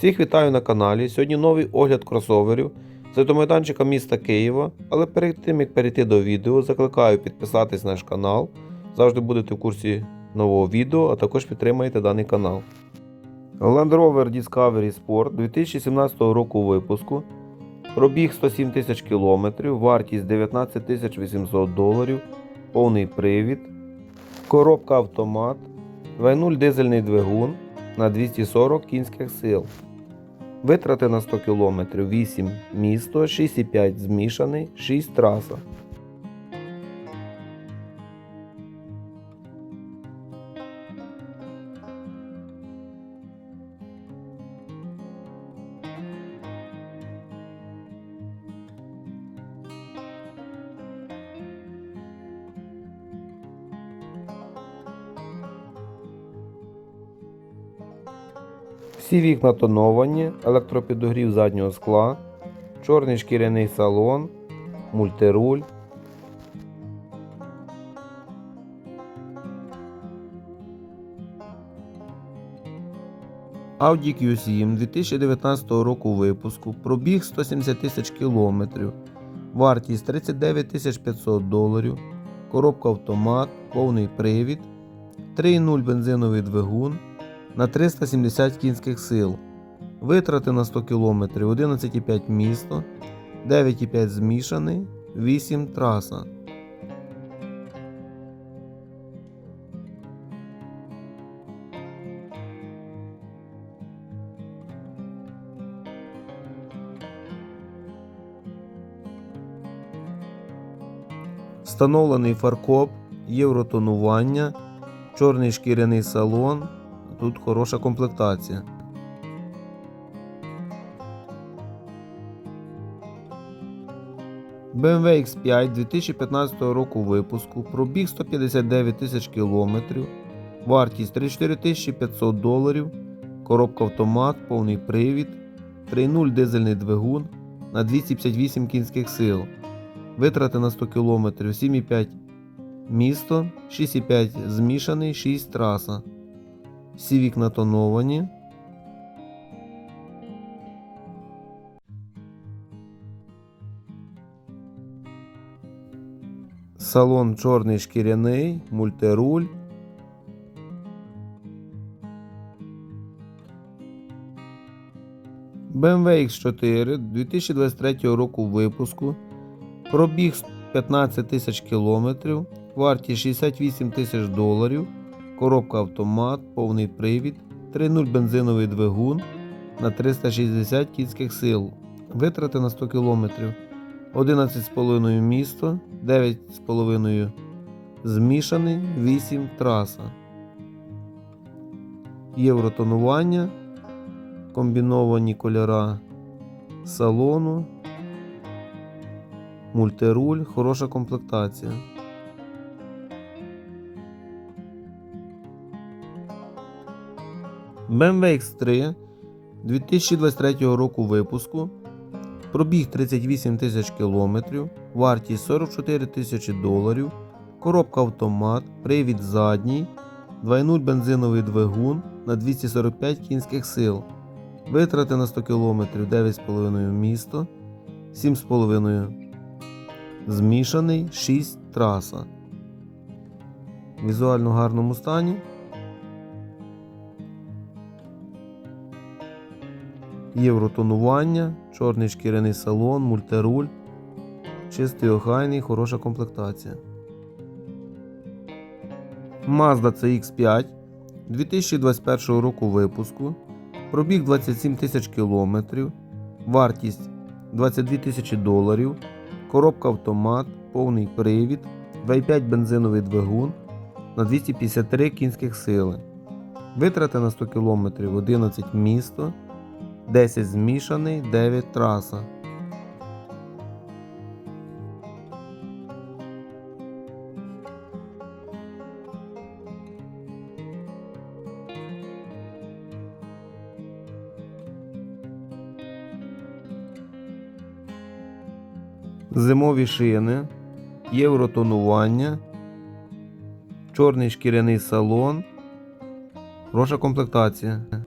Всіх вітаю на каналі. Сьогодні новий огляд кросоверів з автомайданчика міста Києва. Але перед тим як перейти до відео, закликаю підписатись на наш канал. Завжди будете в курсі нового відео, а також підтримайте даний канал. Land Rover Discovery Sport 2017 року випуску. Пробіг 107 тисяч кілометрів, вартість 19 тисяч 800 доларів, повний привід, коробка автомат, 2.0 дизельний двигун на 240 кінських сил. Витрати на 100 км 8 місто, 6,5 змішаний, 6 траса. Всі вікна тоновані, електропідогрів заднього скла, чорний шкіряний салон, мультируль. Audi Q7 2019 року випуску, пробіг 170 тисяч кілометрів, вартість 39 тисяч 500 доларів, коробка автомат, повний привід, 3.0 бензиновий двигун на 370 кінських сил. Витрати на 100 км 11,5 місто, 9,5 змішаний, 8 траса. Встановлений фаркоп, євротонування, чорний шкіряний салон. Тут хороша комплектація. BMW X5 2015 року випуску, пробіг 159 тисяч кілометрів, вартість 34 500 доларів, коробка автомат, повний привід, 3.0 дизельний двигун на 258 кінських сил. Витрати на 100 км 7,5 місто, 6,5 змішаний, 6 траса. Всі вікна тоновані. Салон чорний шкіряний, мультируль. BMW X4 2023 року випуску. Пробіг 15 тисяч кілометрів, вартість 68 тисяч доларів коробка автомат, повний привід, 3.0 бензиновий двигун на 360 кінських сил. Витрати на 100 км 11,5 місто, 9,5 змішаний, 8 траса. Євротонування, комбіновані кольора салону, мультируль, хороша комплектація. BMW X3 2023 року випуску. Пробіг 38 тисяч кілометрів, вартість 44 тисячі доларів, коробка автомат, привід задній, 2.0 бензиновий двигун на 245 кінських сил. Витрати на 100 км 9,5 місто, 7,5 змішаний, 6 траса. В візуально гарному стані. Євротонування, чорний шкіряний салон, мультируль, чистий охайний, хороша комплектація. Mazda CX5 2021 року випуску. Пробіг 27 тисяч кілометрів, вартість 22 тисячі доларів, коробка автомат, повний привід, 2,5 бензиновий двигун на 253 кінських сили. Витрати на 100 км 11 місто. 10 змішаний, 9 траса. Зимові шини, євротонування, чорний шкіряний салон, хороша комплектація.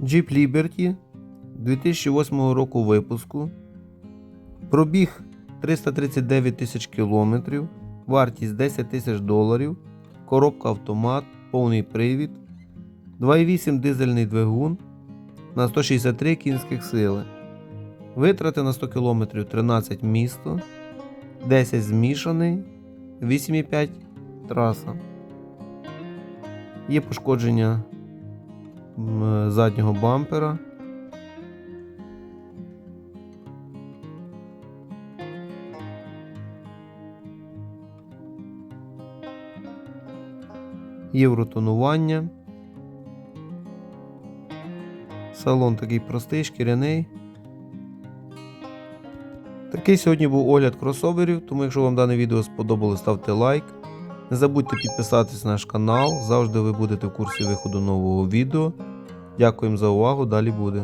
Jeep Liberty 2008 року випуску. Пробіг 339 тисяч кілометрів, вартість 10 тисяч доларів, коробка автомат, повний привід, 2,8 дизельний двигун на 163 кінських сили. Витрати на 100 км 13 місто, 10 змішаний, 8,5 траса. Є пошкодження заднього бампера. Євротонування. Салон такий простий, шкіряний. Такий сьогодні був огляд кросоверів, тому якщо вам дане відео сподобалось, ставте лайк. Не забудьте підписатись на наш канал, завжди ви будете в курсі виходу нового відео. Дякуємо за увагу, далі буде.